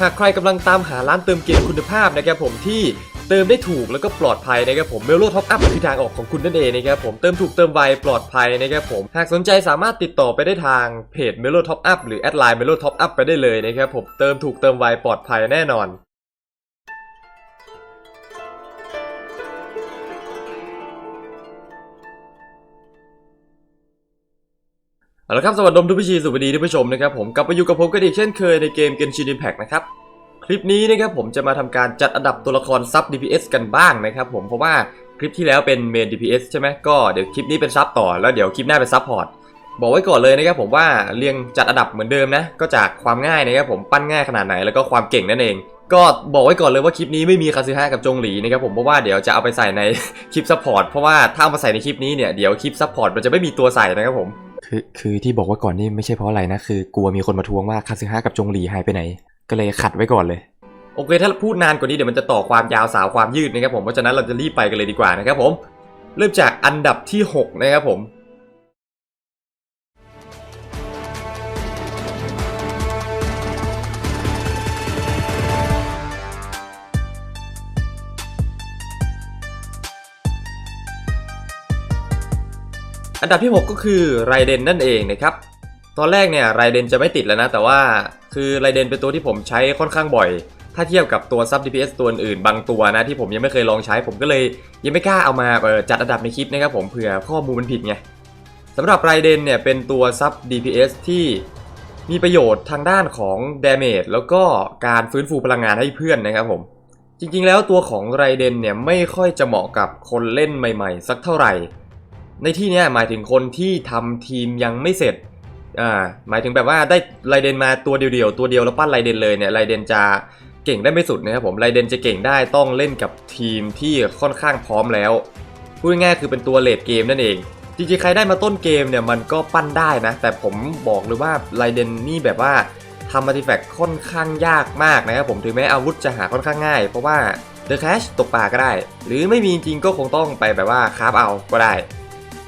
หากใครกำลังตามหาร้านเติมเกมคุณภาพนะครับผมที่เติมได้ถูกแล้วก็ปลอดภัยนะครับผมเมลโลท็อปอัพคือทางออกของคุณนั่นเองนะครับผมเติมถูกเติมไวปลอดภัยนะครับผมหากสนใจสามารถติดต่อไปได้ทางเพจเมลโลท็อปอัพหรือแอดไลน์เมลโลท็อปอัพไปได้เลยนะครับผมเติมถูกเติมไวปลอดภัยแน่นอน เอาละครับสวัสดีทุกผู้ชมสวัสดีทุกผู้ชมนะครับผมกลับมาอยู่กับผมกันอีกเช่นเคยในเกม Genshin Impact นะครับคลิปนี้นะครับผมจะมาทำการจัดอันดับตัวละครซับ DPS กันบ้างนะครับผมเพราะว่าคลิปที่แล้วเป็นเมน DPS ใช่ไหมก็เดี๋ยวคลิปนี้เป็นซับต่อแล้วเดี๋ยวคลิปหน้าเป็นซับพอร์ตบอกไว้ก่อนเลยนะครับผมว่าเรียงจัดอันดับเหมือนเดิมนะก็จากความง่ายนะครับผมปั้นง่ายขนาดไหนแล้วก็ความเก่งนั่นเอง ก็บอกไว้ก่อนเลยว่าคลิปนี้ไม่มีคาซึฮะกับจงหลีนะครับผมเพราะว่าเดี๋ยวจะเอาไปใส่ในคลิปซัพพอร์ตเพราะว่าถ้าเอามาใส่ในคลิปนี้เนี่ยเดี๋ยวคลิปซัพพอร์ตมันจะไม่มีตัวใส่นะครับผม คือคือที่บอกว่าก่อนนี่ไม่ใช่เพราะอะไรนะคือกลัวมีคนมาทวงว่าคาซึฮะกับจงหลีหายไปไหน ก็เลยขัดไว้ก่อนเลยโอเค ถ้าพูดนานกว่านี้เดี๋ยวมันจะต่อความยาวสาวความยืดนะครับผมเพราะฉะนั้นเราจะรีบไปกันเลยดีกว่านะครับผม เริ่มจากอันดับที่ 6 นะครับผม อันดับที่ 6 ก็คือไรเดนนั่นเองนะครับ ตอนแรกเนี่ยไรเดนจะไม่ติดแล้วนะ แต่ว่าคือไรเดนเป็นตัวที่ผมใช้ค่อนข้างบ่อย ถ้าเทียบกับตัวซับ DPS ตัวอื่นบางตัวนะที่ผมยังไม่เคยลองใช้ ผมก็เลยยังไม่กล้าเอามาจัดอันดับในคลิปนะครับผมเผื่อข้อมูลมันผิดไงสำหรับไรเดนเนี่ยเป็นตัวซับ DPS ที่มีประโยชน์ทางด้านของ Damage แล้วก็การฟื้นฟูพลังงานให้เพื่อนนะครับผมจริงๆแล้วตัวของไรเดนเนี่ยไม่ค่อยจะเหมาะกับคนเล่นใหม่ ๆ สักเท่าไหร่ ในที่นี้หมายถึงคนที่ทำทีมยังไม่เสร็จอ่าหมายถึงแบบว่าได้ไรเดนมาตัวเดียวๆตัวเดียวแล้วปั้นไรเดนเลยเนี่ยไรเดนจะเก่งได้ไม่สุดนะครับผมไรเดนจะเก่งได้ต้องเล่นกับทีมที่ค่อนข้างพร้อมแล้วพูดง่ายๆคือเป็นตัวเลดเกมนั่นเองจริงๆใครได้มาต้นเกมเนี่ยมันก็ปั้นได้นะ แต่ผมบอกเลยว่าไรเดนนี่แบบว่าทำอาร์ติแฟกต์ค่อนข้างยากมากนะครับผมถึงแม้อาวุธจะหาค่อนข้างง่าย เพราะว่าเดอะแคชตกปลาก็ได้ หรือไม่มีจริงก็คงต้องไปแบบว่าคราฟเอาก็ได้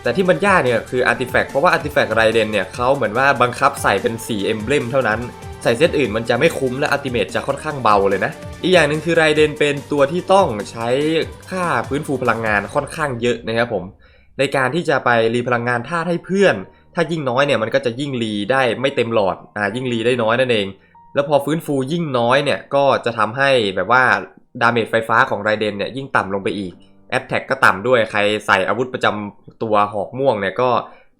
แต่ที่มันยากเนี่ยคืออาร์ติแฟกต์เพราะว่าอาร์ติแฟกต์ไรเดนเนี่ยเขาเหมือนว่าบังคับใส่เป็น4เอมเบลมเท่านั้นใส่เซตอื่นมันจะไม่คุ้มและอัติเมทจะค่อนข้างเบาเลยนะ อีกอย่างหนึ่งคือไรเดนเป็นตัวที่ต้องใช้ค่าฟื้นฟูพลังงานค่อนข้างเยอะนะครับผม ในการที่จะไปรีพลังงานธาตุให้เพื่อน ถ้ายิ่งน้อยเนี่ยมันก็จะยิ่งรีได้ไม่เต็มหลอดอ่ายิ่งรีได้น้อยนั่นเอง แล้วพอฟื้นฟูยิ่งน้อยเนี่ยก็จะทำให้แบบว่าดาเมจไฟฟ้าของไรเดนเนี่ยยิ่งต่ำลงไปอีก แอตแทกก็ต่ำด้วยใครใส่อาวุธประจำตัวหอกม่วงเนี่ยก็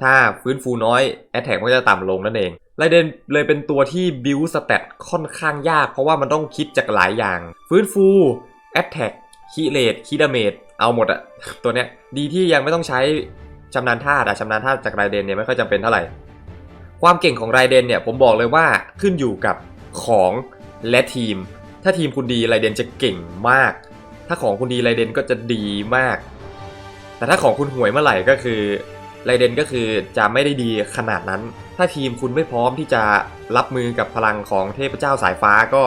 ถ้าฟื้นฟูน้อยแอตแทกก็จะต่ำลงนั่นเองไรเดนเลยเป็นตัวที่บิวสเตตค่อนข้างยาก เพราะว่ามันต้องคิดจากหลายอย่าง ฟื้นฟูแอตแทกคีเลดคีดาเมจเอาหมดอะตัวเนี้ยดีที่ยังไม่ต้องใช้ชำนาญธาแตุอะชำนาญธาจากไรเดนเนี่ยไม่ค่อยจำเป็นเท่าไหร่ ความเก่งของไรเดนเนี่ยผมบอกเลยว่าขึ้นอยู่กับของและทีม ถ้าทีมคุณดีไรเดนจะเก่งมาก ถ้าของคุณดีไรเดนก็จะดีมาก แต่ถ้าของคุณห่วยเมื่อไหร่ก็คือไรเดนก็คือจะไม่ได้ดีขนาดนั้น ถ้าทีมคุณไม่พร้อมที่จะรับมือกับพลังของเทพเจ้าสายฟ้าก็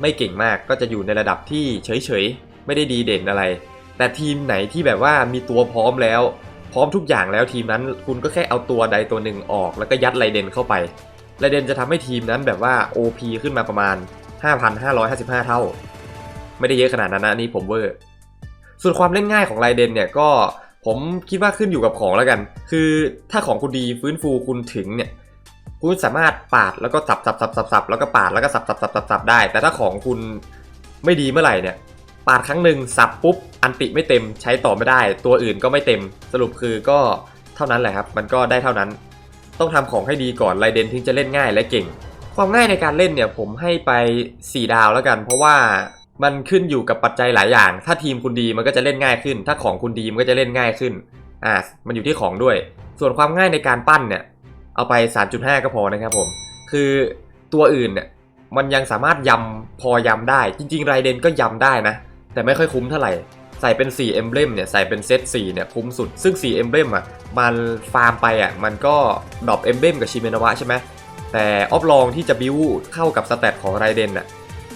ไม่เก่งมากก็จะอยู่ในระดับที่เฉยๆ ไม่ได้ดีเด่นอะไร แต่ทีมไหนที่แบบว่ามีตัวพร้อมแล้ว พร้อมทุกอย่างแล้วทีมนั้นคุณก็แค่เอาตัวใดตัวหนึ่งออก แล้วก็ยัดไรเดนเข้าไปไรเดนจะทำให้ทีมนั้นแบบว่า OP ขึ้นมาประมาณ 5,555 เท่า ไม่ได้เยอะขนาดนั้นนะอันนี่ผมเวอร์ ส่วนความเล่นง่ายของไรเดนเนี่ยก็ผมคิดว่าขึ้นอยู่กับของแล้วกัน คือถ้าของคุณดีฟื้นฟูคุณถึงเนี่ยคุณสามารถปาดแล้วก็สับสับสับสับสับแล้วก็ปาดแล้วก็สับสับสับสับสับได้ แต่ถ้าของคุณไม่ดีเมื่อไหร่เนี่ยปาดครั้งหนึ่งสับปุ๊บอันติไม่เต็มใช้ต่อไม่ได้ ตัวอื่นก็ไม่เต็ม สรุปคือก็เท่านั้นแหละครับ มันก็ได้เท่านั้น ต้องทำของให้ดีก่อนไรเดนถึงจะเล่นง่ายและเก่ง ความง่ายในการเล่นเนี่ยผมให้ไป 4 ดาวแล้วกัน เพราะว่า มันขึ้นอยู่กับปัจจัยหลายอย่าง ถ้าทีมคุณดีมันก็จะเล่นง่ายขึ้น ถ้าของคุณดีมันก็จะเล่นง่ายขึ้น อ่า มันอยู่ที่ของด้วย ส่วนความง่ายในการปั้นเนี่ย เอาไป 3.5 ก็พอนะครับผม คือตัวอื่นเนี่ย มันยังสามารถยำพอยำได้ จริงๆไรเดนก็ยำได้นะ แต่ไม่ค่อยคุ้มเท่าไหร่ ใส่เป็น4 Emblem เนี่ย ใส่เป็นเซต4เนี่ยคุ้มสุด ซึ่ง4 Emblem อะ มันฟาร์มไปอะ มันก็ดรอป Emblem กับชิเมนาวะใช่ไหมแต่ออฟลองที่จะบิวเข้ากับสเตตของไรเดนอะ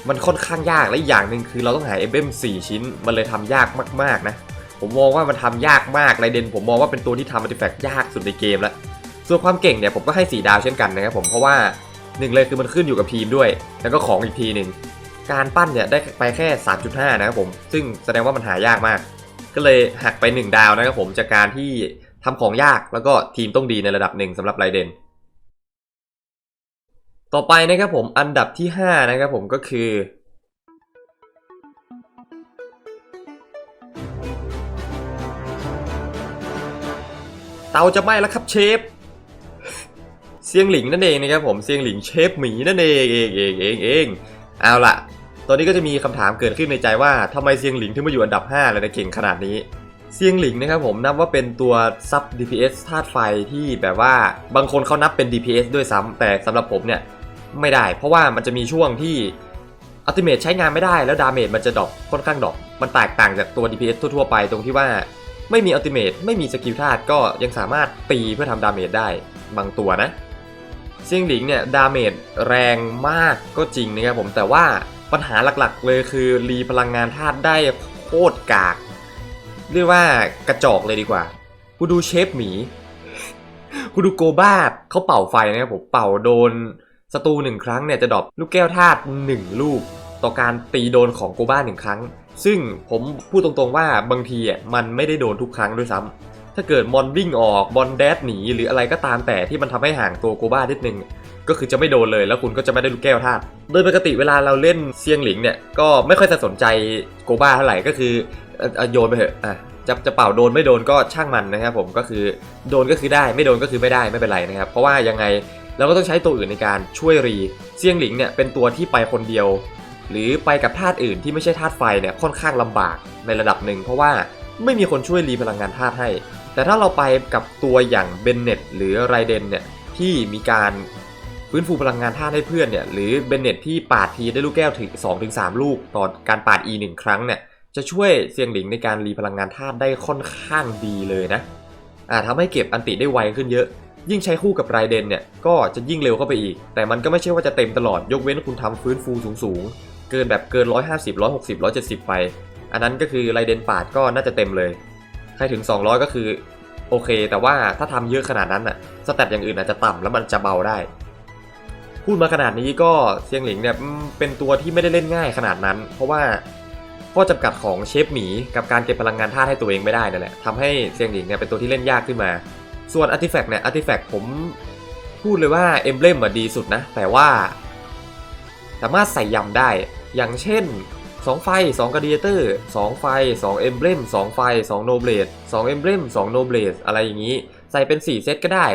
มันค่อนข้างยากและอีกอย่างหนึ่งคือเราต้องหา Emblem 4ชิ้น มันเลยทำยากมากๆนะ ผมมองว่ามันทำยากมากไรเดนผมมองว่าเป็นตัวที่ทำอาร์ติแฟกต์ยากสุดในเกมแล้วส่วนความเก่งเนี่ยผมก็ให้ 4 ดาวเช่นกันนะครับผมเพราะว่าหนึ่งเลยคือมันขึ้นอยู่กับทีมด้วย แล้วก็ของอีกทีหนึ่งการปั้นเนี่ยได้ไปแค่ 3.5 นะครับผม ซึ่งแสดงว่ามันหายากมาก ก็เลยหักไป 1 ดาวนะครับผมจากการที่ทำของยากแล้วก็ทีมต้องดีในระดับหนึ่งสำหรับไรเดน ต่อไปนะครับผมอันดับที่ 5 นะครับผมก็คือ เตาจะไหม้แล้วครับเชฟเซียงหลิงนั่นเองนะครับผมเซียงหลิงเชฟหมีนั่นเองเองเองเองเองเอาล่ะ ตอนนี้ก็จะมีคำถามเกิดขึ้นในใจว่าทำไมเซียงหลิงถึงมาอยู่อันดับ 5 เลยนะเก่งขนาดนี้เซียงหลิงนะครับผมนับว่าเป็นตัวซับ DPS ธาตุไฟที่แบบว่าบางคนเขานับเป็น DPS ด้วยซ้ำแต่สำหรับผมเนี่ย ไม่ได้ เพราะว่ามันจะมีช่วงที่อัลติเมทใช้งานไม่ได้แล้วดาเมจมันจะดรอปค่อนข้างดรอปมันแตกต่างจากตัว DPS ทั่วๆไปตรงที่ว่าไม่มีอัลติเมทไม่มีสกิลธาตุก็ยังสามารถตีเพื่อทำดาเมจได้บางตัวนะเซียงหลิงเนี่ยดาเมจแรงมากก็จริงนะครับผมแต่ว่าปัญหาหลักๆเลยคือรีพลังงานธาตุได้โคตรกาก เรียกว่ากระจอกเลยดีกว่ากูดูเชฟหมีกูดูโกบ้าเขาเป่าไฟนะครับผมเป่าโดน ศัตรูหนึ่งครั้งเนี่ยจะดรอปลูกแก้วธาตุหนึ่งลูก ต่อการตีโดนของโกบ้าหนึ่งครั้ง ซึ่งผมพูดตรงๆว่าบางทีอะมันไม่ได้โดนทุกครั้งด้วยซ้ำถ้าเกิดมอนวิ่งออกบอลแดดหนีหรืออะไรก็ตามแต่ที่มันทำให้ห่างตัวโกบ้านิดนึงก็คือจะไม่โดนเลยแล้วคุณก็จะไม่ได้ลูกแก้วธาตุโดยปกติเวลาเราเล่นเซียงหลิงเนี่ยก็ไม่ค่อยจะสนใจโกบ้าเท่าไหร่ก็คือเอ่อเอ่อโยนไปเถอะอะจะจะเป่าโดนไม่โดนก็ช่างมันนะครับผมก็คือโดนก็คือได้ไม่โดนก็คือไม่ได้ไม่เป็นไรนะครับ เพราะว่ายังไง เราก็ต้องใช้ตัวอื่นในการช่วยรีเซียงหลิงเนี่ยเป็นตัวที่ไปคนเดียว หรือไปกับธาตุอื่นที่ไม่ใช่ธาตุไฟเนี่ยค่อนข้างลำบากในระดับหนึ่ง เพราะว่าไม่มีคนช่วยรีพลังงานธาตุให้ แต่ถ้าเราไปกับตัวอย่างเบนเน็ตหรือไรเดนเนี่ยที่มีการฟื้นฟูพลังงานธาตุให้เพื่อนเนี่ยหรือเบนเน็ตที่ปาดทีได้ลูกแก้วถึง2-3 ลูกต่อการปาด E 1ครั้งเนี่ยจะช่วยเซียงหลิงในการรีพลังงานธาตุได้ค่อนข้างดีเลยนะอ่าทำให้เก็บอันติได้ไวขึ้นเยอะ ยิ่งใช้คู่กับไรเดนเนี่ยก็จะยิ่งเร็วเข้าไปอีก แต่มันก็ไม่ใช่ว่าจะเต็มตลอดยกเว้นคุณทำฟื้นฟูสูงๆ เกินแบบเกิน 150 160 170 ไป อันนั้นก็คือไรเดนปาดก็น่าจะเต็มเลย ใครถึง 200 ก็คือโอเค แต่ว่าถ้าทำเยอะขนาดนั้นน่ะสแตทอย่างอื่นอาจจะต่ำแล้วมันจะเบาได้ พูดมาขนาดนี้ก็เซียงหลิงเนี่ยเป็นตัวที่ไม่ได้เล่นง่ายขนาดนั้น เพราะว่าข้อจำกัดของเชฟหมีกับการเก็บพลังงานธาตุให้ตัวเองไม่ได้นั่นแหละทำให้เซียงหลิงเนี่ยเป็นตัวที่เล่นยากขึ้นมา ส่วนอาร์ติแฟกต์เนี่ยอาร์ติแฟกต์ผมพูดเลยว่าเอ็มเบลมอะดีสุดนะ แต่ว่า สามารถใส่ยำได้ อย่างเช่น 2 ไฟ 2กระเดียเตอร์ 2 ไฟ 2 เอ็มเบลม2 ไฟ 2 โนเบลด2เอ็มเบลม2 โนเบลดอะไรอย่างนี้ ใส่เป็น 4 เซตก็ได้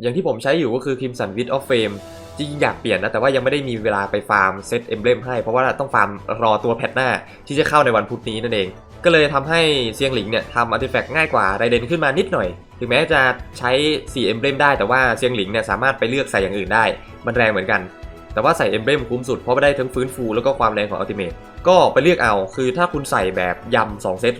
อย่างที่ผมใช้อยู่ก็คือ Crimson Wit of Fame จริงอยากเปลี่ยนนะ แต่ว่ายังไม่ได้มีเวลาไปฟาร์มเซตเอ็มเบลมให้ เพราะว่าต้องฟาร์มรอตัวแพทหน้าที่จะเข้าในวันพุธนี้นั่นเอง ก็เลยทำให้เซียงหลิงเนี่ยทำอาร์ติแฟกต์ง่ายกว่าไรเดนขึ้นมานิดหน่อย ถึงแม้จะใช้4เอมเบลมได้แต่ว่าเซียงหลิงเนี่ยสามารถไปเลือกใส่อย่างอื่นได้ มันแรงเหมือนกัน แต่ว่าใส่เอมเบลมคุ้มสุดเพราะว่าได้ทั้งฟื้นฟูแล้วก็ความแรงของอัลติเมทก็ไปเลือกเอา คือถ้าคุณใส่แบบยำ2เซต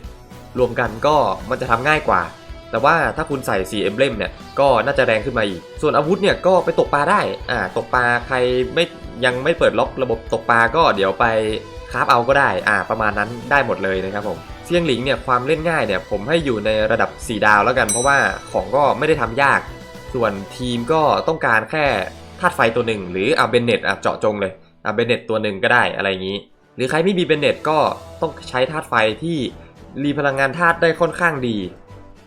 รวมกันก็มันจะทำง่ายกว่า แต่ว่าถ้าคุณใส่4เอมเบลมเนี่ยก็น่าจะแรงขึ้นมาอีก ส่วนอาวุธเนี่ยก็ไปตกปลาได้อ่าตกปลาใครไม่ยังไม่เปิดล็อกระบบตกปลาก็เดี๋ยวไปคราฟเอาก็ได้อ่าประมาณนั้นได้หมดเลยนะครับผม เซียงหลิงเนี่ยความเล่นง่ายเนี่ยผมให้อยู่ในระดับ 4 ดาวแล้วกัน เพราะว่าของก็ไม่ได้ทำยาก ส่วนทีมก็ต้องการแค่ธาตุไฟตัวหนึ่งหรืออะเบนเน็ตอะเจาะจงเลยอะเบนเน็ตตัวหนึ่งก็ได้อะไรอย่างนี้ หรือใครไม่มีเบนเน็ตก็ต้องใช้ธาตุไฟที่รีพลังงานธาตุได้ค่อนข้างดี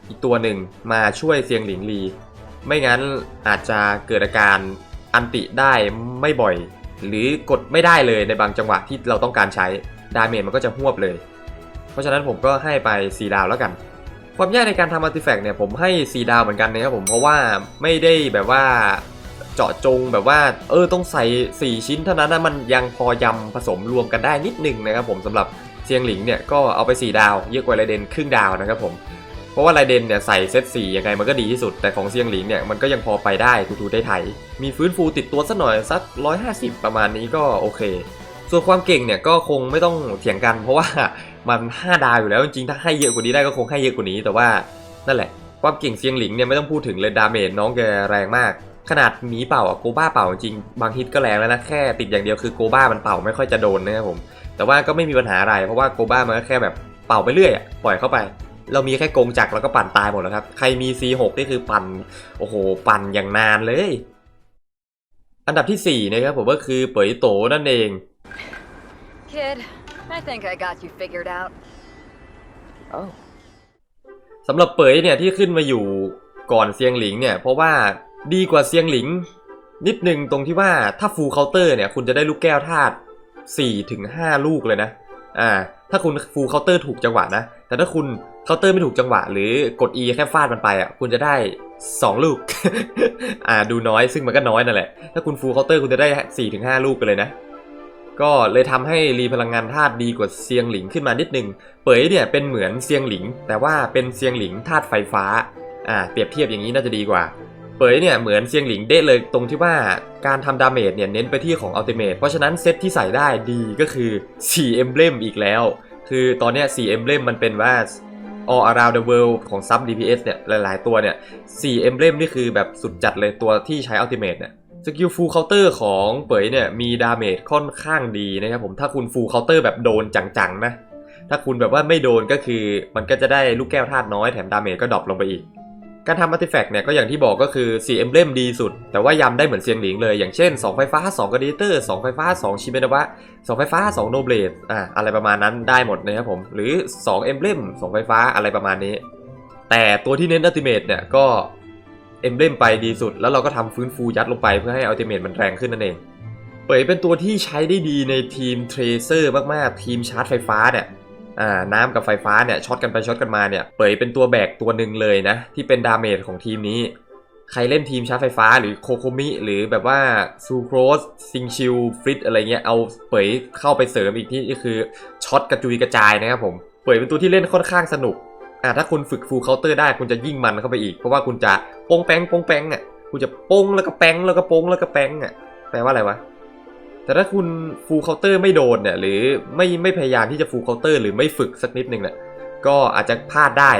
อีกตัวหนึ่งมาช่วยเซียงหลิงลีไม่งั้นอาจจะเกิดอาการอันติได้ไม่บ่อย หรือกดไม่ได้เลยในบางจังหวะที่เราต้องการใช้ดาเมจมันก็จะหวบเลย เพราะฉะนั้นผมก็ให้ไป 4 ดาวแล้วกัน ความยากในการทำอาร์ติแฟกต์เนี่ยผมให้ 4 ดาวเหมือนกันนะครับผมเพราะว่าไม่ได้แบบว่าเจาะจงแบบว่าเออต้องใส่ 4 ชิ้นเท่านั้นนะมันยังพอยำผสมรวมกันได้นิดหนึงนะครับผมสำหรับเซียงหลิงเนี่ยก็เอาไป 4 ดาวเยอะกว่าไรเดนครึ่งดาวนะครับผมเพราะว่าไรเดนเนี่ยใส่เซต4ยังไงมันก็ดีที่สุด แต่ของเซียงหลิงเนี่ยมันก็ยังพอไปได้ทูๆได้ไถมีฟื้นฟูติดตัวสักหน่อยสัก 150 ประมาณนี้ก็โอเค ส่วนความเก่งเนี่ยก็คงไม่ต้องเถียงกันเพราะว่า มัน5ดาวอยู่แล้วจริงๆถ้าให้เยอะกว่านี้ได้ก็คงให้เยอะกว่านี้ แต่ว่านั่นแหละความเก่งเซียงหลิงเนี่ยไม่ต้องพูดถึงเลยดาเมจน้องแกแรงมาก ขนาดหมีเป่าอะโกบ้าเป่าจริงบางฮิตก็แรงแล้วนะแค่ติดอย่างเดียวคือโกบ้ามันเป่าไม่ค่อยจะโดนนะครับผม แต่ว่าก็ไม่มีปัญหาอะไรเพราะว่าโกบ้ามันก็แค่แบบเป่าไปเรื่อยอะปล่อยเข้าไป เรามีแค่กงจักรแล้วก็ปั่นตายหมดแล้วครับใครมี C6 นี่คือปั่นโอ้โหปั่นอย่างนานเลย อันดับที่4นะครับผมก็คือเป๋ยโตนั่นเอง Kid, I think I got you figured out. Oh. สำหรับเป๋ยเนี่ยที่ขึ้นมาอยู่ก่อนเซียงหลิงเนี่ยเพราะว่าดีกว่าเซียงหลิง นิดนึงตรงที่ว่าถ้าฟูลเคาน์เตอร์เนี่ยคุณจะได้ลูกแก้วธาตุ4ถึง5ลูกเลยนะอ่าถ้าคุณฟูลเคาน์เตอร์ถูกจังหวะนะ แต่ถ้าคุณเคาน์เตอร์ไม่ถูกจังหวะ หรือกด E แค่ฟาดมันไปอะคุณจะได้ 2 ลูก อ่าดูน้อยซึ่งมันก็น้อยนั่นแหละถ้าคุณฟูลเคาน์เตอร์คุณจะได้4ถึง5ลูกกันเลยนะ ก็เลยทำให้รีพลังงานธาตุดีกว่าเซียงหลิงขึ้นมานิดนึง เป๋ยเนี่ยเป็นเหมือนเซียงหลิง แต่ว่าเป็นเซียงหลิงธาตุไฟฟ้า อ่าเปรียบเทียบอย่างนี้น่าจะดีกว่า เป๋ยเนี่ยเหมือนเซียงหลิงเด้เลยตรงที่ว่าการทำดาเมจเนี่ยเน้นไปที่ของอัลติเมทเพราะฉะนั้นเซตที่ใส่ได้ดีก็คือ4 e m b l e m อีกแล้ว คือตอนเนี้ย4 e m b l e m มันเป็นว่า all around the world ของ sub DPS เนี่ยหลาย ๆ ตัวเนี่ย4 e m b l e m นี่คือแบบสุดจัดเลยตัวที่ใช้อัลติเมทเนี่ย สกิลฟูลเคาน์เตอร์ของเป๋ยเนี่ยมีดาเมจค่อนข้างดีนะครับผมถ้าคุณฟูลเคาน์เตอร์แบบโดนจังๆนะถ้าคุณแบบว่าไม่โดนก็คือมันก็จะได้ลูกแก้วธาตุน้อยแถมดาเมจก็ดรอปลงไปอีก การทำอาร์ติแฟกต์เนี่ยก็อย่างที่บอกก็คือ4 e m b l e m ดีสุด แต่ว่ายำได้เหมือนเซียงหลิงเลย อย่างเช่น 2 ไฟฟ้า 2กระดิเตอร์ 2 ไฟฟ้า 2 ชิเมนาวะ 2 ไฟฟ้า 2 โนเบลดอะอะไรประมาณนั้นได้หมดนะครับผม หรือ2 e m b l e m 2ไฟฟ้าอะไรประมาณนี้ แต่ตัวที่เน้นอัลติเมทเนี่ยก็ เอ b ม e m ไปดีสุด แล้วเราก็ทำฟื้นฟูยัดลงไปเพื่อให้อัลติเมทมันแรงขึ้นนั่นเอง เป๋ยเป็นตัวที่ใช้ได้ดีในทีมเทรเซอร์มากๆ ทีมชาร์จไฟฟ้าเนี่ยน้ำกับไฟฟ้าเนี่ยช็อตกันไปช็อตกันมาเนี่ยเป๋ยเป็นตัวแบกตัวหนึ่งเลยนะ ที่เป็นดาเมจของทีมนี้ ใครเล่นทีมชาร์จไฟฟ้าหรือโคโคมิหรือแบบว่าซูโครสซิงชิลฟริตอะไรเงี้ยเอาเป๋ยเข้าไปเสริมอีกที่ก็คือช็อตกระจุยกระจายนะครับผมเป๋ยเป็นตัวที่เล่นค่อนข้างสนุก อ่าถ้าคุณฝึกฟูลเคาน์เตอร์ได้คุณจะยิ่งมันเข้าไปอีก เพราะว่าคุณจะโป้งแป้งโป้งแป้งอะคุณจะโป้งแล้วก็แป้งแล้วก็โป้งแล้วก็แป้งอะแปลว่าอะไรวะแต่ถ้าคุณฟูลเคาน์เตอร์ไม่โดนเนี่ยหรือไม่ไม่พยายามที่จะฟูลเคาน์เตอร์หรือไม่ฝึกสักนิดนึงเนี่ยก็อาจจะพลาดได้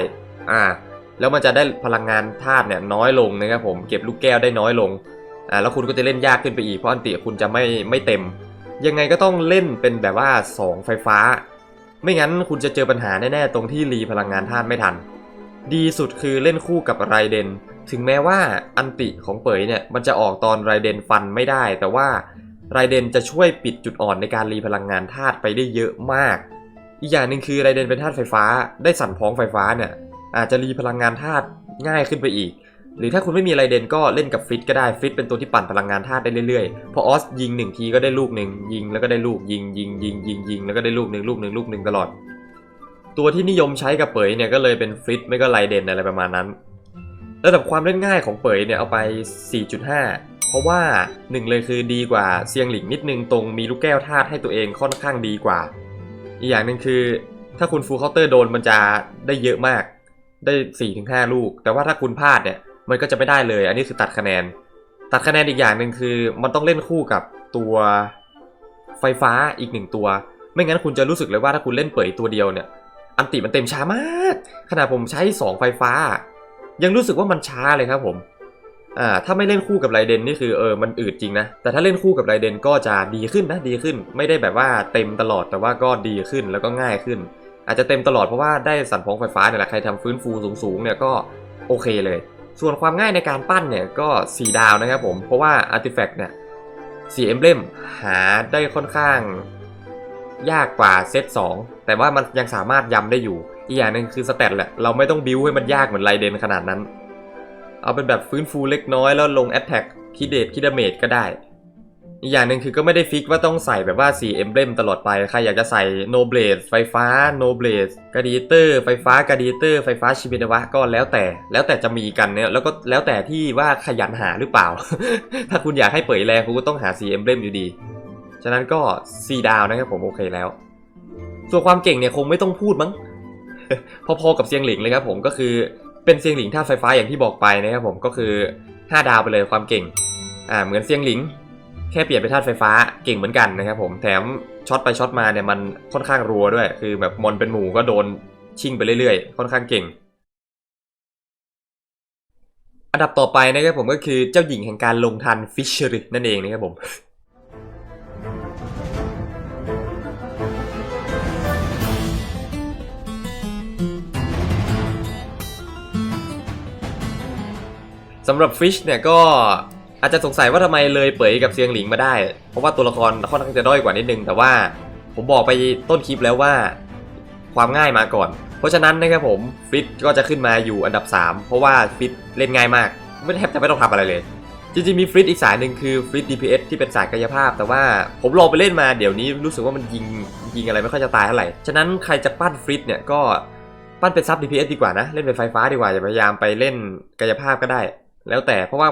อ่าแล้วมันจะได้พลังงานธาตุเนี่ยน้อยลงนะครับผมเก็บลูกแก้วได้น้อยลงอ่าแล้วคุณก็จะเล่นยากขึ้นไปอีกเพราะอันติคุณจะไม่ไม่เต็ม ยังไงก็ต้องเล่นเป็นแบบว่า 2 ไฟฟ้า ไม่งั้นคุณจะเจอปัญหาแน่ๆตรงที่รีพลังงานธาตุไม่ทัน ดีสุดคือเล่นคู่กับไรเดน ถึงแม้ว่าอันติของเป๋ยเนี่ยมันจะออกตอนไรเดนฟันไม่ได้ แต่ว่าไรเดนจะช่วยปิดจุดอ่อนในการรีพลังงานธาตุไปได้เยอะมาก อีกอย่างหนึ่งคือไรเดนเป็นธาตุไฟฟ้า ได้สั่นพ้องไฟฟ้าเนี่ยอาจจะรีพลังงานธาตุง่ายขึ้นไปอีก หรือถ้าคุณไม่มีไรเดนก็เล่นกับฟิตก็ได้ฟิตเป็นตัวที่ปั่นพลังงานธาตุได้เรื่อยๆ พอออสยิงหนึ่งทีก็ได้ลูกหนึ่งยิงแล้วก็ได้ลูกยิงยิงยิงยิงยิงแล้วก็ได้ลูกหนึ่งลูกหนึ่งลูกหนึ่งตลอด ตัวที่นิยมใช้กับเป๋ยเนี่ยก็เลยเป็นฟิตไม่ก็ไรเดนอะไรประมาณนั้นระดับความเล่นง่ายของเป๋ยเนี่ยเอาไป 4.5 เพราะว่าหนึ่งเลยคือดีกว่าเซียงหลิงนิดนึงตรงมีลูกแก้วธาตุให้ตัวเองค่อนข้างดีกว่า อีกอย่างหนึ่งคือ ถ้าคุณฟูลเคาน์เตอร์โดนมันจะได้เยอะมากได้ 4-5 ลูก แต่ว่าถ้าคุณพลาดเนี่ย มันก็จะไม่ได้เลย อันนี้คือตัดคะแนน ตัดคะแนนอีกอย่างหนึ่งคือ มันต้องเล่นคู่กับตัวไฟฟ้าอีกหนึ่งตัว ไม่งั้นคุณจะรู้สึกเลยว่าถ้าคุณเล่นเป๋ยตัวเดียวเนี่ย อันติมันเต็มช้ามาก ขนาดผมใช้ 2 ไฟฟ้า ยังรู้สึกว่ามันช้าเลยครับผมอ่าถ้าไม่เล่นคู่กับไรเดนนี่คือเออมันอืดจริงนะ แต่ถ้าเล่นคู่กับไรเดนก็จะดีขึ้นนะดีขึ้น ไม่ได้แบบว่าเต็มตลอดแต่ว่าก็ดีขึ้นแล้วก็ง่ายขึ้น อาจจะเต็มตลอดเพราะว่าได้สั่นพ้องไฟฟ้าเนี่ยแหละใครทำฟื้นฟูสูงๆเนี่ยก็โอเคเลย ส่วนความง่ายในการปั้นเนี่ยก็ 4 ดาวนะครับผม เพราะว่าอาร์ติแฟกต์เนี่ยสีเอมเบลมหาได้ค่อนข้าง ยากกว่าเซต2 แต่ว่ามันยังสามารถย้ำได้อยู่ อีกอย่างหนึ่งคือสเตตแหละ เราไม่ต้องบิวให้มันยากเหมือนไรเดนขนาดนั้น เอาเป็นแบบฟื้นฟูเล็กน้อยแล้วลงแอตแทกคิดเดทคิดดาเมจก็ได้ อีกอย่างหนึ่งคือก็ไม่ได้ฟิกว่าต้องใส่แบบว่า4 e m b l e m ตลอดไป ใครอยากจะใส่ No Blade ไฟฟ้า No Blade กาดีเตอร์ไฟฟ้ากาดีเตอร์ไฟฟ้าชิบินวะก็แล้วแต่แล้วแต่จะมีกันเนี่ยแล้วก็แล้วแต่ที่ว่าขยันหาหรือเปล่า ถ้าคุณอยากให้เปิดแรงคุณก็ต้องหา4 e m b l e m อยู่ดี ฉะนั้นก็4ดาวนะครับผมโอเคแล้ว ส่วนความเก่งเนี่ยคงไม่ต้องพูดมั้งพอๆกับเซียงหลิงเลยครับผมก็คือเป็นเซียงหลิงท่าตุไฟฟ้าอย่างที่บอกไปนะครับผมก็คือ 5 ดาวไปเลยความเก่งอ่าเหมือนเซียงหลิง แค่เปลี่ยนเป็นธาตุไฟฟ้าเก่งเหมือนกันนะครับผมแถมช็อตไปช็อตมาเนี่ยมันค่อนข้างรัวด้วย คือแบบมอนเป็นหมู่ก็โดนชิงไปเรื่อยๆ ค่อนข้างเก่ง อันดับต่อไปนะครับผมก็คือเจ้าหญิงแห่งการลงทันฟิชเชอร์นั่นเองนะครับผมสำหรับฟิชเนี่ยก็ อาจจะสงสัยว่าทำไมเลยเป๋ยกับเซียงหลิงมาได้ เพราะว่าตัวละครค่อนข้างจะด้อยกว่านิดนึง แต่ว่าผมบอกไปต้นคลิปแล้วว่า ความง่ายมาก่อน เพราะฉะนั้นนะครับผมฟิตก็จะขึ้นมาอยู่อันดับ 3 เพราะว่าฟิตเล่นง่ายมาก ไม่แทบจะไม่ต้องทำอะไรเลย จริงๆมีฟริตอีกสายหนึ่งคือฟริต DPS ที่เป็นสายกายภาพ แต่ว่าผมลองไปเล่นมาเดี๋ยวนี้รู้สึกว่ามันยิงยิงอะไรไม่ค่อยจะตายเท่าไหร่ ฉะนั้นใครจะปั้นฟริตเนี่ยก็ปั้นเป็นซับ DPS ดีกว่านะ เล่นเป็นไฟฟ้าดีกว่าอย่าพยายามไปเล่นกายภาพก็ได้ แล้วแต่เพราะว่า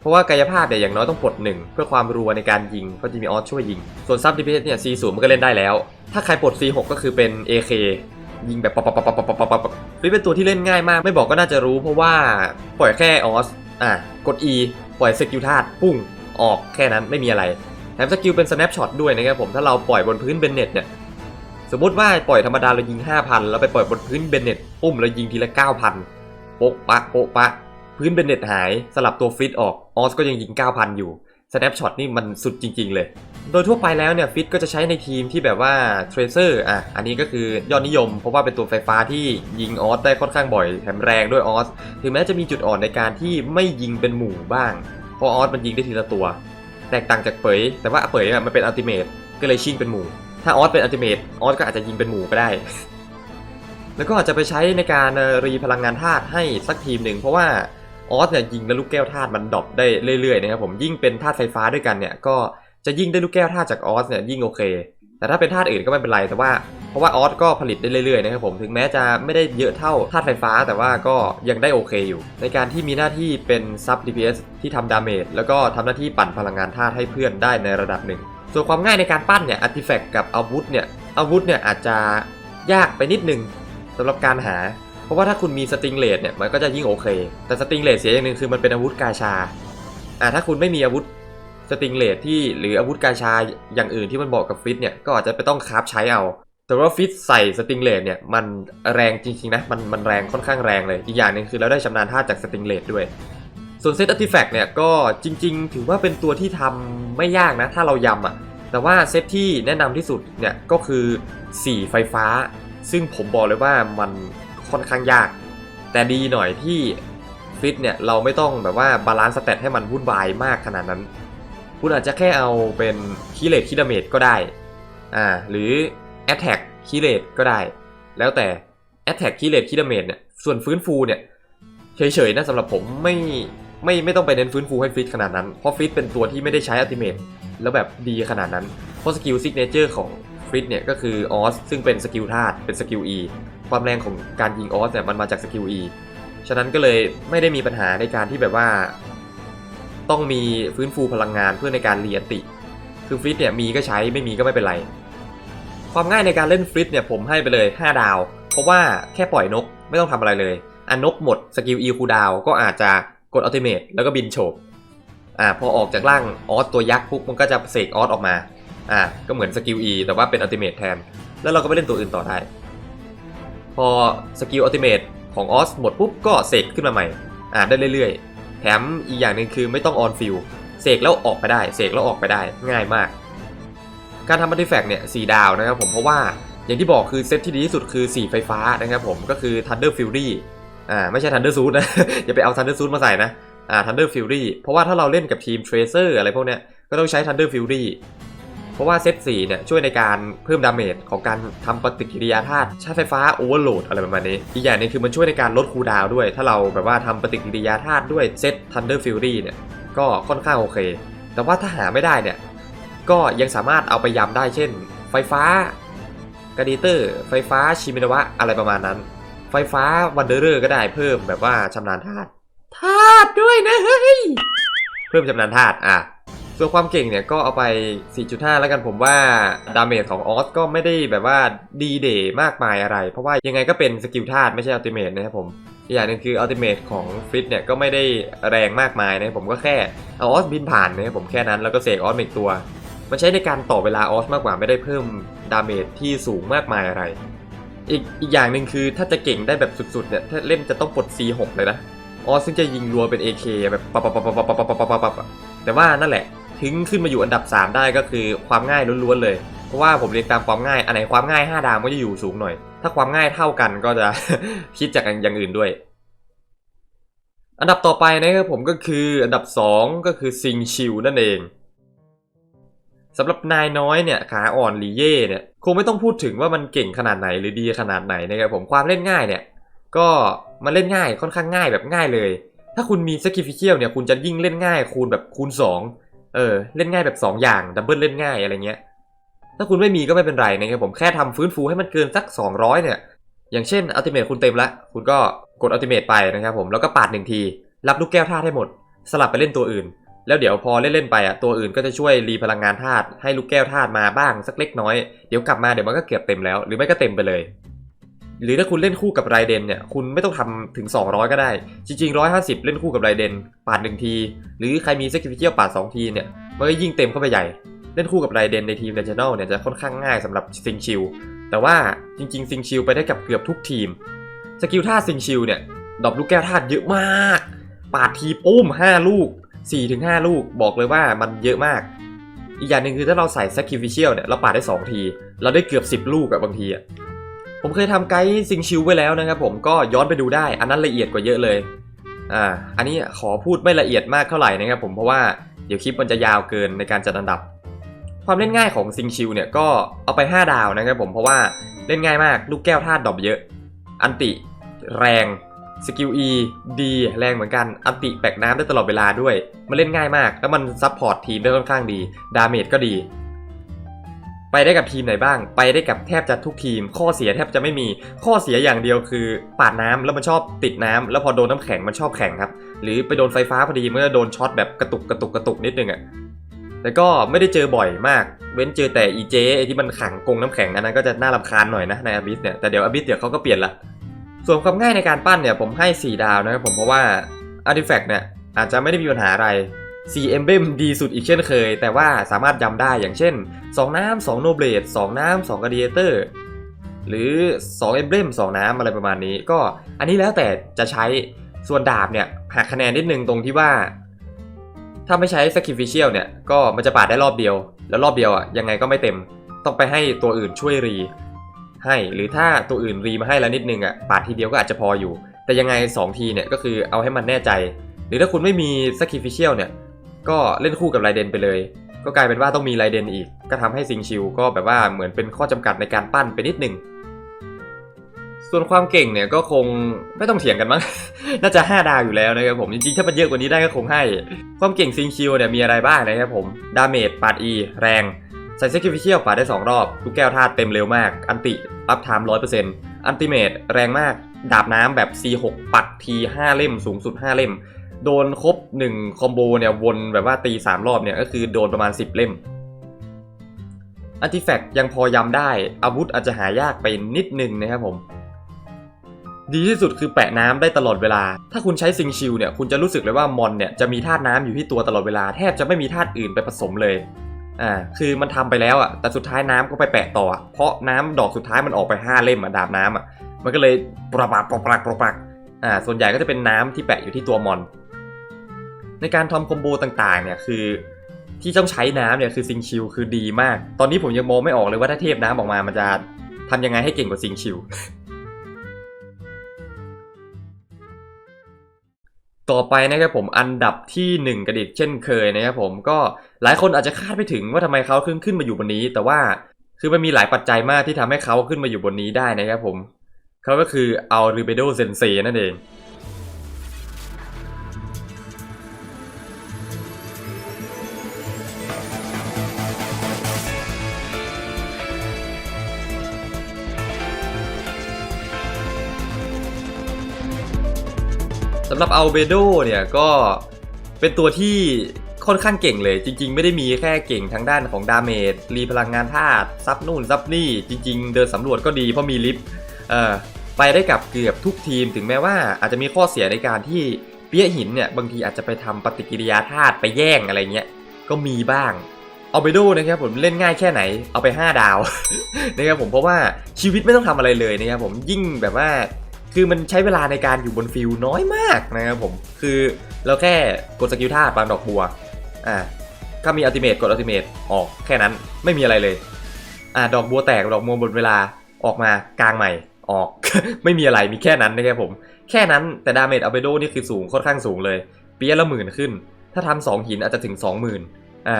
เพราะว่ากายภาพเนี่ยอย่างน้อยต้องปลดหนึ่งเพื่อความรัวในการยิงเพราะจะมีออสช่วยยิง ส่วนซับดิเพสเนี่ย C0 มันก็เล่นได้แล้ว ถ้าใครปลด C6 ก็คือเป็น AK ยิงแบบปับปับปับปับปับปับปับนี่เป็นตัวที่เล่นง่ายมาก ไม่บอกก็น่าจะรู้เพราะว่าปล่อยแค่ออสอะกด E ปล่อยสกิลธาตุปุ้งออกแค่นั้นไม่มีอะไรแถมสกิลเป็น snapshot ด้วยนะครับผมถ้าเราปล่อยบนพื้นเบนเน็ตเนี่ยสมมติว่าปล่อยธรรมดาเรายิง 5,000 แล้วไปปล่อยบนพื้นเบนเน็ตปุ้มเรายิงทีละ 9,000โป๊ะปะโป๊ะปะ พื้นเบนเน็ตหายสลับตัวฟิตออกออสก็ยังยิง 9,000 อยู่ snapshot นี่มันสุดจริง ๆ เลย โดยทั่วไปแล้วเนี่ยฟิตก็จะใช้ในทีมที่แบบว่าเทรเซอร์อะอันนี้ก็คือยอดนิยม เพราะว่าเป็นตัวไฟฟ้าที่ยิงออสได้ค่อนข้างบ่อยแถมแรงด้วยออสถึงแม้จะมีจุดอ่อนในการที่ไม่ยิงเป็นหมู่บ้าง เพราะออสมันยิงได้ทีละตัว แตกต่างจากเปยแต่ว่าเปยอะมันเป็นอัลติเมทก็เลยชิงเป็นหมู่ ถ้าออสเป็นอัลติเมทออสก็อาจจะยิงเป็นหมู่ก็ได้แล้วก็อาจจะไปใช้ในการรีพลังงานธาตุให้สักทีมหนึ่งเพราะว่า ออสเนี่ยยิงแล้วลูกแก้วธาตุมันดรอปได้เรื่อยๆนะครับผมยิ่งเป็นธาตุไฟฟ้าด้วยกันเนี่ยก็จะยิ่งได้ลูกแก้วธาตุจากออสเนี่ยยิ่งโอเค แต่ถ้าเป็นธาตุอื่นก็ไม่เป็นไรแต่ว่าเพราะว่าออสก็ผลิตได้เรื่อยๆนะครับผมถึงแม้จะไม่ได้เยอะเท่าธาตุไฟฟ้า แต่ว่าก็ยังได้โอเคอยู่ ในการที่มีหน้าที่เป็นซับ DPS ที่ทำดาเมจแล้วก็ทำหน้าที่ปั่นพลังงานธาตุให้เพื่อนได้ในระดับหนึ่ง ส่วนความง่ายในการปั้นเนี่ยอาร์ติแฟกต์กับอาวุธเนี่ยอาวุธเนี่ยอาจจะยากไปนิดนึงสำหรับการหา ราะว่าถ้าคุณมีสตริงเลดเนี่ยมันก็จะยิ่งโอเค แต่สตริงเลดเสียอย่างหนึ่งคือมันเป็นอาวุธกาชาอ่าถ้าคุณไม่มีอาวุธสตริงเลดที่หรืออาวุธกาชาอย่างอื่นที่มันบอกกับฟิตเนี่ยก็อาจจะไปต้องคราฟใช้เอา แต่ว่าฟิตใส่สตริงเลดเนี่ยมันแรงจริงๆนะมันมันแรงค่อนข้างแรงเลยอีกอย่างหนึ่งคือเราได้ชำนาญท่าจากสตริงเลดด้วย ส่วนเซตอาร์ติแฟกต์เนี่ยก็จริง ๆ ถือว่าเป็นตัวที่ทำไม่ยากนะ ถ้าเรายำอะแต่ว่าเซตที่แนะนำที่สุดเนี่ยก็คือ4ไฟฟ้า ซึ่งผมบอกเลยว่ามัน ค่อนข้างยาก แต่ดีหน่อยที่ฟิตเนี่ยเราไม่ต้องแบบว่าบาลานซ์สเตตให้มันวุ่นวายมากขนาดนั้น คุณอาจจะแค่เอาเป็นคีเลตคีดาเมจก็ได้ อ่า หรือ a t t a c k คีเลตก็ได้ แล้วแต่ a t t a c k คีเลตคีดาเมจเนี่ย ส่วนฟื้นฟูเนี่ย เฉยๆนะสำหรับผมไม่ไม่ไม่ต้องไปเน้นฟื้นฟูให้ฟิตขนาดนั้น เพราะฟิตเป็นตัวที่ไม่ได้ใช้อัติเมทแล้วแบบดีขนาดนั้น เพราะสกิลซิกเนเจอร์ของ ฟิตเนี่ยก็คือออสซึ่งเป็นสกิลธาตุเป็นสกิล E ความแรงของการยิงออสเนี่ยมันมาจากสกิล E ฉะนั้นก็เลยไม่ได้มีปัญหาในการที่แบบว่า ต้องมีฟื้นฟูพลังงานเพื่อในการเรียนติ คือฟิตเนี่ยมีก็ใช้ไม่มีก็ไม่เป็นไร ความง่ายในการเล่นฟิตเนี่ยผมให้ไปเลย 5 ดาว เพราะว่าแค่ปล่อยนกไม่ต้องทำอะไรเลยอันนกหมดสกิล E คูดาวก็อาจจะกดอัลติเมทแล้วก็บินโฉบอ่าพอออกจากร่างออสตัวยักษ์ปุ๊บมันก็จะเสกออสออกมา อ่าก็เหมือนสกิล E แต่ว่าเป็นอัลติเมทแทน แล้วเราก็ไปเล่นตัวอื่นต่อได้ พอสกิลอัลติเมทของออสหมดปุ๊บก็เสกขึ้นมาใหม่อ่าได้เรื่อยๆ แถมอีกอย่างหนึ่งคือไม่ต้องออนฟิลเสกแล้วออกไปได้เสกแล้วออกไปได้ง่ายมาก การทำอาร์ติแฟกต์เนี่ยสดาวนะครับผมเพราะว่าอย่างที่บอกคือเซตที่ดีที่สุดคือ4ไฟฟ้านะครับผมก็คือ Thunder Fury อ่าไม่ใช่ Thunder Suit นะ อย่าไปเอา Thunder Suit มาใส่นะอ่า Thunder Fury เพราะว่าถ้าเราเล่นกับทีม Tracer อะไรพวกเนี้ยก็ต้องใช้ Thunder Fury ราะว่าเซต4เนี่ยช่วยในการเพิ่มดาเมจของการทำปฏิกิริยาธาตุใช้ไฟฟ้าโอเวอร์โหลดอะไรประมาณนี้ อีกอย่างนึงคือมันช่วยในการลดคูลดาวด้วย ถ้าเราแบบว่าทำปฏิกิริยาธาตุด้วยเซต Thunder Fury เนี่ยก็ค่อนข้างโอเค แต่ว่าถ้าหาไม่ได้เนี่ยก็ยังสามารถเอาไปยำได้เช่น ไฟฟ้ากาดีเตอร์ไฟฟ้าชิมินวะอะไรประมาณนั้น ไฟฟ้าวันเดอร์ก็ได้เพิ่มแบบว่าชำนาญธาตุธาตุด้วยนะเฮ้ยเพิ่มชำนาญธาตุอะ ส่วนความเก่งเนี่ยก็เอาไป 4.5 แล้วกันผมว่าดาเมจของออสก็ไม่ได้แบบว่าดีเดย์มากมายอะไร เพราะว่ายังไงก็เป็นสกิลธาตุไม่ใช่อัลติเมทนะครับผมอีกอย่างหนึงคืออัลติเมทของฟิตเนี่ยก็ไม่ได้แรงมากมายนะผมก็แค่เอาออสบินผ่านนะครับผมแค่นั้นแล้วก็เสกออสอีกตัว มันใช้ในการต่อเวลาออสมากกว่าไม่ได้เพิ่มดาเมจที่สูงมากมายอะไร อีกอีกอย่างหนึ่งคือถ้าจะเก่งได้แบบสุดๆเนี่ยถ้าเล่นจะต้องปลด C6 เลยนะออสซึ่งจะยิงรัวเป็น AK แบบปับปับปับปับปับปับปับปับปับปับแต่ว่านั่นแหละ ถึงขึ้นมาอยู่อันดับ 3 ได้ก็คือความง่ายล้วนๆเลยเพราะว่าผมเรียนตามความง่ายอันไหนความง่าย 5 ดาวก็จะอยู่สูงหน่อย ถ้าความง่ายเท่ากันก็จะคิดจากอย่างอื่นด้วย อันดับต่อไปนะครับผมก็คืออันดับ 2 ก็คือซิงชิวนั่นเองสำหรับนายน้อยเนี่ยขาอ่อนลีเย่เนี่ยคงไม่ต้องพูดถึงว่ามันเก่งขนาดไหนหรือดีขนาดไหนนะครับผมความเล่นง่ายเนี่ยก็มันเล่นง่ายค่อนข้างง่ายแบบง่ายเลย ถ้าคุณมีสกิฟิเชียลเนี่ยคุณจะยิ่งเล่นง่ายคูณแบบคูณ 2 เออเล่นง่ายแบบ 2 อย่างดับเบิลเล่นง่ายอะไรเงี้ย ถ้าคุณไม่มีก็ไม่เป็นไรนะครับผมแค่ทำฟื้นฟูให้มันเกินสัก 200 เนี่ย อย่างเช่นอัลติเมทคุณเต็มละคุณก็กดอัลติเมทไปนะครับผมแล้วก็ปาดหนึ่งที รับลูกแก้วธาตุให้หมด สลับไปเล่นตัวอื่น แล้วเดี๋ยวพอเล่นๆไปอะตัวอื่นก็จะช่วยรีพลังงานธาตุให้ลูกแก้วธาตุมาบ้างสักเล็กน้อยเดี๋ยวกลับมาเดี๋ยวมันก็เกือบเต็มแล้ว หรือไม่ก็เต็มไปเลย หรือถ้าคุณเล่นคู่กับไรเดนเนี่ยคุณไม่ต้องทำถึง 200 ก็ได้ จริง ๆ 150 เล่นคู่กับไรเดนปาดหนึ่งที หรือใครมีสกิลเจียวปาดสองทีเนี่ยมันก็ยิ่งเต็มเข้าไปใหญ่ เล่นคู่กับไรเดนในทีมเดนเจนลเนี่ยจะค่อนข้างง่ายสำหรับซิงชิลแต่ว่าจริง ๆ ซิงชิลไปได้กับเกือบทุกทีมสกิลท่าซิงชิลเนี่ยดอปลูกแก้วธาตุเยอะมาก ปาดทีปุ้ม 5 ลูก 4-5 ลูกบอกเลยว่ามันเยอะมากอีกอย่างหนึ่งคือถ้าเราใส่ sacrificial เนี่ยเราปาดได้ 2 ที เราได้เกือบ 10 ลูกอะบางทีอะ ผมเคยทำไกด์ซิงชิลไว้แล้วนะครับผมก็ย้อนไปดูได้ อันนั้นละเอียดกว่าเยอะเลยอ่าอันนี้ขอพูดไม่ละเอียดมากเท่าไหร่นะครับผมเพราะว่าเดี๋ยวคลิปมันจะยาวเกินในการจัดอันดับ ความเล่นง่ายของซิงชิลเนี่ยก็เอาไป 5 ดาวนะครับผมเพราะว่าเล่นง่ายมากลูกแก้วธาตุดอปเยอะ อันติแรงสกิล E ดีแรงเหมือนกัน อันติแบกน้ำได้ตลอดเวลาด้วย มันเล่นง่ายมาก แล้วมันซับพอร์ตทีมได้ค่อนข้างดี ดาเมจก็ดี ไปได้กับทีมไหนบ้าง ไปได้กับแทบจะทุกทีม ข้อเสียแทบจะไม่มี ข้อเสียอย่างเดียวคือปาดน้ำแล้วมันชอบติดน้ำแล้วพอโดนน้ำแข็งมันชอบแข็งครับ หรือไปโดนไฟฟ้าพอดีมันก็โดนช็อตแบบกระตุกกระตุกกระตุกนิดนึงอะ่ะแต่ก็ไม่ได้เจอบ่อยมาก เว้นเจอแต่อีเจที่มันขังกรงน้ำแข็งอันนั้นก็จะน่ารำคาญหน่อยนะในอบิสเนี่ย แต่เดี๋ยวอบิสเดี๋ยวเขาก็เปลี่ยนละ ส่วนความง่ายในการปั้นเนี่ยผมให้ 4 ดาวนะครับผมเพราะว่า Artifact เนี่ยอาจจะไม่ได้มีปัญหาอะไร 4 Emblem ดีสุดอีกเช่นเคย แต่ว่าสามารถย้ำได้อย่างเช่น 2 น้ำ2 No Blade 2 น้ำ2 Gladiator หรือ 2 Emblem 2 น้ำอะไรประมาณนี้ ก็อันนี้แล้วแต่จะใช้ส่วนดาบเนี่ยหักคะแนนนิดนึงตรงที่ว่า ถ้าไม่ใช้ Sacrificial เนี่ย ก็มันจะปาดได้รอบเดียว แล้วรอบเดียวอะยังไงก็ไม่เต็ม ต้องไปให้ตัวอื่นช่วยรีให้หรือถ้าตัวอื่นรีมาให้แล้วนิดนึงอะปาดทีเดียวก็อาจจะพออยู่ แต่ยังไง 2 ทีเนี่ยก็คือเอาให้มันแน่ใจ หรือถ้าคุณไม่มี sacrificial เนี่ย ก็เล่นคู่กับไรเดนไปเลย ก็กลายเป็นว่าต้องมีไรเดนอีก ก็ทำให้ซิงชิวก็แบบว่าเหมือนเป็นข้อจำกัดในการปั้นไปนิดนึง ส่วนความเก่งเนี่ยก็คงไม่ต้องเถียงกันมั้ง น่าจะ 5 ดาวอยู่แล้วนะครับผม จริงๆ ถ้ามันเยอะกว่านี้ได้ก็คงให้ ความเก่งซิงชิวเนี่ยมีอะไรบ้างนะครับผม ดาเมจปาด E แรงใส่ sacrificial ปาดได้ 2 รอบลูกแก้วธาตุเต็มเร็วมาก อันติอัพไทม์100%อันติเมตแรงมาก ดาบน้ำแบบ C6 ปัดที5เล่มสูงสุด 5 เล่ม โดนครบ1คอมโบเนี่ยวนแบบว่าตี3รอบเนี่ยก็คือโดนประมาณ10เล่มอันติแฟกยังพอย้ำได้ อาวุธอาจจะหายากไปนิดนึงนะครับผม ดีที่สุดคือแปะน้ำได้ตลอดเวลา ถ้าคุณใช้ซิงชิลเนี่ยคุณจะรู้สึกเลยว่ามอนเนี่ยจะมีธาตุน้ำอยู่ที่ตัวตลอดเวลาแทบจะไม่มีธาตุอื่นไปผสมเลยอ่าคือมันทำไปแล้วอะแต่สุดท้ายน้ำก็ไปแปะต่อ เพราะน้ำดอกสุดท้ายมันออกไป 5 เล่มอะดาบน้ำอะมันก็เลยปราบปรากปรากปรากปรปากอ่าส่วนใหญ่ก็จะเป็นน้ำที่แปะอยู่ที่ตัวมอน ในการทำคอมโบต่างๆเนี่ยคือที่ต้องใช้น้ำเนี่ยคือซิงชิลคือดีมาก ตอนนี้ผมยังมองไม่ออกเลยว่าถ้าเทพน้ำออกมามันจะทำยังไงให้เก่งกว่าซิงชิลต่อไปนะครับผมอันดับที่ 1กระดิกเช่นเคยนะครับผมก็หลายคนอาจจะคาดไม่ถึงว่าทำไมเขาขึ้นขึ้นมาอยู่บนนี้ แต่ว่าคือมันมีหลายปัจจัยมากที่ทำให้เขาขึ้นมาอยู่บนนี้ได้นะครับผมเขาก็คือเอาริเบโดเซนเซนั่นเอง อัลเบโดเนี่ยก็เป็นตัวที่ค่อนข้างเก่งเลย จริง ๆ ไม่ได้มีแค่เก่งทางด้านของดาเมจรีพลังงานธาตุซับนู่นซับนี่ จริง ๆ เดินสำรวจก็ดีเพราะมีลิฟต์ไปได้กับเกือบทุกทีมถึงแม้ว่าอาจจะมีข้อเสียในการที่เปี้ยหินเนี่ยบางทีอาจจะไปทำปฏิกิริยาธาตุไปแย่งอะไรเงี้ยก็มีบ้างเอัลเบโดนะครับผมเล่นง่ายแค่ไหนเอาไป 5 ดาวนะครับผมเพราะว่าชีวิตไม่ต้องทำอะไรเลยนะครับผมยิ่งแบบว่า คือมันใช้เวลาในการอยู่บนฟิลน้อยมากนะครับผม คือเราแค่กดสกิลท่าปางดอกบัว อ่าถ้ามีอัลติเมทกดอัลติเมทออกแค่นั้นไม่มีอะไรเลย อ่าดอกบัวแตกดอกบัวหมดเวลาออกมากลางใหม่ออก ไม่มีอะไรมีแค่นั้นนะครับผม แค่นั้นแต่ดาเมจอัลเบโดนี่คือสูงค่อนข้างสูงเลยเปียละหมื่นขึ้น ถ้าทำสองหินอาจจะถึง20,000อ่า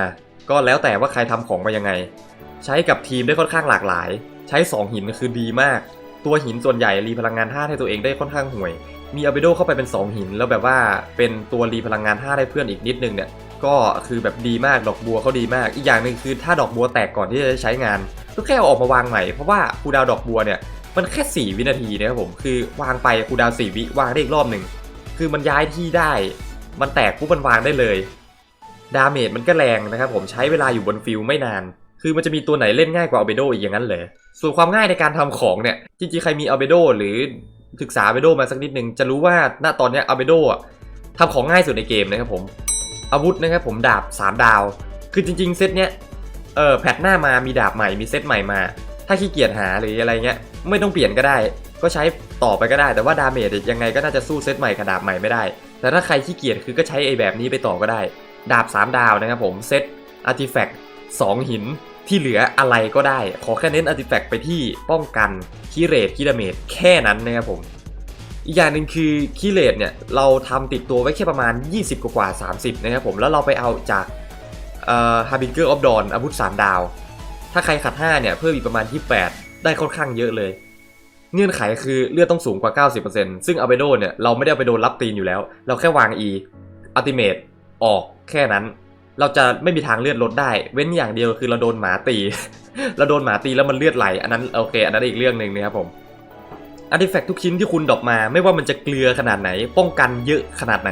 ก็แล้วแต่ว่าใครทำของมายังไง ใช้กับทีมได้ค่อนข้างหลากหลาย ใช้2หินคือดีมาก ตัวหินส่วนใหญ่รีพลังงานธาตุให้ตัวเองได้ค่อนข้างห่วย มีอัลเบโดเข้าไปเป็น 2 หิน แล้วแบบว่าเป็นตัวรีพลังงานธาตุให้เพื่อนอีกนิดนึงเนี่ยก็คือแบบดีมากดอกบัวเขาดีมาก อีกอย่างหนึ่งคือถ้าดอกบัวแตกก่อนที่จะใช้งานก็แค่เอาออกมาวางใหม่เพราะว่าคูดาวดอกบัวเนี่ยมันแค่ 4 วินาทีนะครับผมคือวางไปคูดาว 4 วิวางได้อีกรอบหนึ่งคือมันย้ายที่ได้ มันแตกปุ๊บมันวางได้เลย ดาเมจมันก็แรงนะครับผมใช้เวลาอยู่บนฟิลไม่นาน คือมันจะมีตัวไหนเล่นง่ายกว่าอัลเบโดอีกอย่างนั้นเลยส่วนความง่ายในการทำของเนี่ย จริงๆ ใครมีอัลเบโดหรือศึกษาอัลเบโดมาสักนิดนึง จะรู้ว่าณตอนเนี้ยอัลเบโดทำของง่ายสุดในเกมนะครับผม อาวุธนะครับผมดาบ 3 ดาว คือจริง ๆ เซตเนี้ยเออแพทหน้ามามีดาบใหม่มีเซตใหม่มา ถ้าขี้เกียจหาหรืออะไรเงี้ยไม่ต้องเปลี่ยนก็ได้ ก็ใช้ต่อไปก็ได้ แต่ว่าดาเมจยังไงก็น่าจะสู้เซตใหม่กับดาบใหม่ไม่ได้ แต่ถ้าใครขี้เกียจคือก็ใช้ไอ้แบบนี้ไปต่อก็ได้ ดาบ 3 ดาวนะครับผมเซตอาร์ติแฟกต์2หิน ที่เหลืออะไรก็ได้ ขอแค่เน้นอาร์ติแฟกต์ไปที่ป้องกันคีเรทคีดาเมจแค่นั้นนะครับผม อีกอย่างหนึ่งคือคีเลตเนี่ยเราทำติดตัวไว้แค่ประมาณ 20 กว่าๆ30 นะครับผม แล้วเราไปเอาจากเอ่อ Harbinger of Dawn อาวุธ3ดาว ถ้าใครขัด 5 เนี่ย เพิ่มอีกประมาณ 28 ได้ค่อนข้างเยอะเลย เงื่อนไขคือเลือดต้องสูงกว่า 90%ซึ่งอัลเบโดเนี่ยเราไม่ได้เอาไปโดนรับตีนอยู่แล้ว เราแค่วาง E Ultimate ออกแค่นั้น เราจะไม่มีทางเลือดลดได้ เว้นอย่างเดียวคือเราโดนหมาตี เราโดนหมาตีแล้วมันเลือดไหล อันนั้นโอเค อันนั้นอีกเรื่องหนึ่งนะครับผมอาร์ติแฟกต์ทุกชิ้นที่คุณดรอปมา ไม่ว่ามันจะเกลือขนาดไหน ป้องกันเยอะขนาดไหน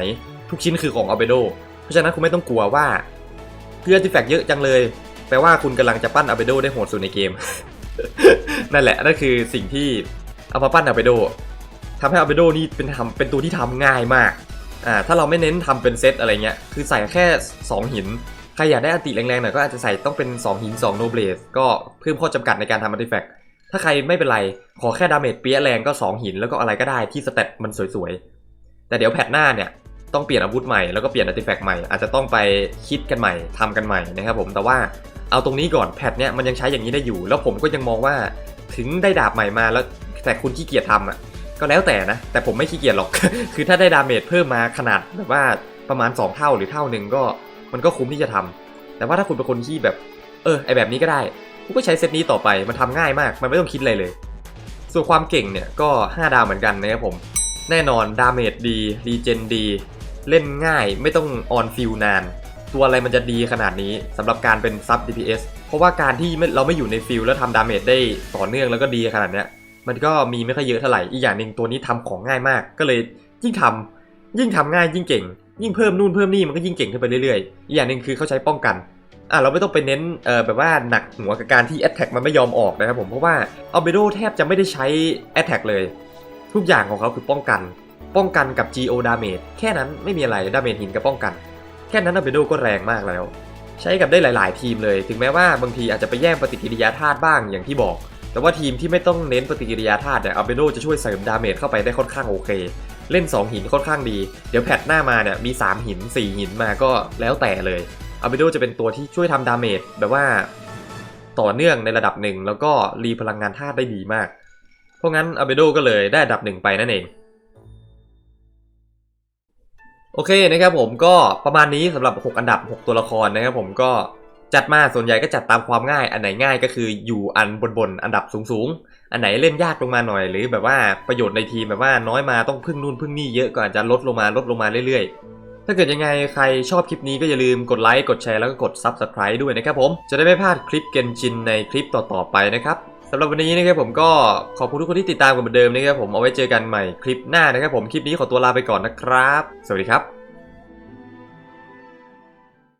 ทุกชิ้นคือของอัลเบโด เพราะฉะนั้นคุณไม่ต้องกลัวว่าเกลืออาร์ติแฟกต์เยอะจังเลย แปลว่าคุณกำลังจะปั้นอัลเบโดได้โหดสุดในเกม นั่นแหละ นั่นคือสิ่งที่เอามาปั้นอัลเบโดทำให้อัลเบโดนี่เป็นทำเป็นตัวที่ทำง่ายมาก อ่าถ้าเราไม่เน้นทำเป็นเซตอะไรเงี้ยคือใส่แค่ 2 หิน ใครอยากได้อันติแรงๆหน่อยก็อาจจะใส่ต้องเป็น 2 หิน 2 โนเบลสก็เพิ่มข้อจำกัดในการทำอาร์ติแฟกต์ถ้าใครไม่เป็นไร ขอแค่ดาเมจเปี้ยแรงก็ 2 หินแล้วก็อะไรก็ได้ที่สเตตมันสวยๆ แต่เดี๋ยวแพทหน้าเนี่ยต้องเปลี่ยนอาวุธใหม่แล้วก็เปลี่ยนอาร์ติแฟกต์ใหม่อาจจะต้องไปคิดกันใหม่ทำกันใหม่นะครับผมแต่ว่าเอาตรงนี้ก่อนแพทเนี่ยมันยังใช้อย่างนี้ได้อยู่ แล้วผมก็ยังมองว่าถึงได้ดาบใหม่มาแล้วแต่คุณขี้เกียจทำอะ ก็แล้วแต่นะ แต่ผมไม่ขี้เกียจหรอก คือถ้าได้ดาเมจเพิ่มมาขนาดแบบว่าประมาณ 2 เท่าหรือเท่าหนึ่งก็มันก็คุ้มที่จะทำแต่ว่าถ้าคุณเป็นคนที่แบบ เออไอแบบนี้ก็ได้กูก็ใช้เซตนี้ต่อไปมันทำง่ายมาก มันไม่ต้องคิดอะไรเลย ส่วนความเก่งเนี่ยก็ 5 ดาวเหมือนกันนะครับผม แน่นอนดาเมจดีรีเจนดี เล่นง่ายไม่ต้องออนฟิลนาน ตัวอะไรมันจะดีขนาดนี้สำหรับการเป็นซับ DPS เพราะว่าการที่เราไม่อยู่ในฟิลแล้วทำดาเมจได้ต่อเนื่องแล้วก็ดีขนาดเนี้ย มันก็มีไม่ค่อยเยอะเท่าไหร่ อีกอย่างหนึ่งตัวนี้ทำของง่ายมาก ก็เลยยิ่งทำยิ่งทำง่ายยิ่งเก่ง ยิ่งเพิ่มนู่นเพิ่มนี่มันก็ยิ่งเก่งขึ้นไปเรื่อยๆ อีกอย่างหนึ่งคือเขาใช้ป้องกัน อะเราไม่ต้องไปเน้นเอ่อแบบว่าหนักหัวกับการที่ Attack มันไม่ยอมออกนะครับผม เพราะว่า a l b e d o แทบจะไม่ได้ใช้ Attack เลย ทุกอย่างของเขาคือป้องกัน ป้องกันกับ GO Damage แค่นั้นไม่มีอะไร Damage หินกับป้องกัน แค่นั้น a l b e d o ก็แรงมากแล้ว ใช้กับได้หลาย ๆ ทีมเลย ถึงแม้ว่าบางทีอาจจะไปแย่งปฏิกิริยาธาตุบ้างอย่างที่บอก แต่ว่าทีมที่ไม่ต้องเน้นปฏิกิริยาธาตุเนี่ย a l b e d o จะช่วยเสริมดาเมจเข้าไปได้ค่อนข้างโอเค เล่น 2 หินค่อนข้างดี เดี๋ยวแพทหน้ามาเนี่ยมี 3 หิน 4 หินมาก็แล้วแต่เลยอาเบโดจะเป็นตัวที่ช่วยทำดาเมจแบบว่าต่อเนื่องในระดับหนึ่งแล้วก็รีพลังงานธาตุได้ดีมาก เพราะงั้นอาเบโดก็เลยได้อันดับหนึ่งไปนั่นเองโอเคนะครับผมก็ประมาณนี้สำหรับ 6 อันดับ 6 ตัวละครนะครับผมก็ จัดมาส่วนใหญ่ก็จัดตามความง่าย อันไหนง่ายก็คืออยู่อันบนๆอันดับสูงๆอันไหนเล่นยากลงมาหน่อยหรือแบบว่าประโยชน์ในทีมแบบว่าน้อยมาต้องพึ่งนู่นพึ่งนี่เยอะก็อาจจะลดลงมาลดลงมาเรื่อยๆ ถ้าเกิดยังไงใครชอบคลิปนี้ก็อย่าลืมกดไลค์กดแชร์แล้วก็กด Subscribe ด้วยนะครับผม จะได้ไม่พลาดคลิปเกนจินในคลิปต่อๆไปนะครับสำหรับวันนี้นะครับผมก็ขอบคุณทุกคนที่ติดตามกันเหมือนเดิมนะครับผมเอาไว้เจอกันใหม่คลิปหน้านะครับผมคลิปนี้ขอตัวลาไปก่อนนะครับ สวัสดีครับ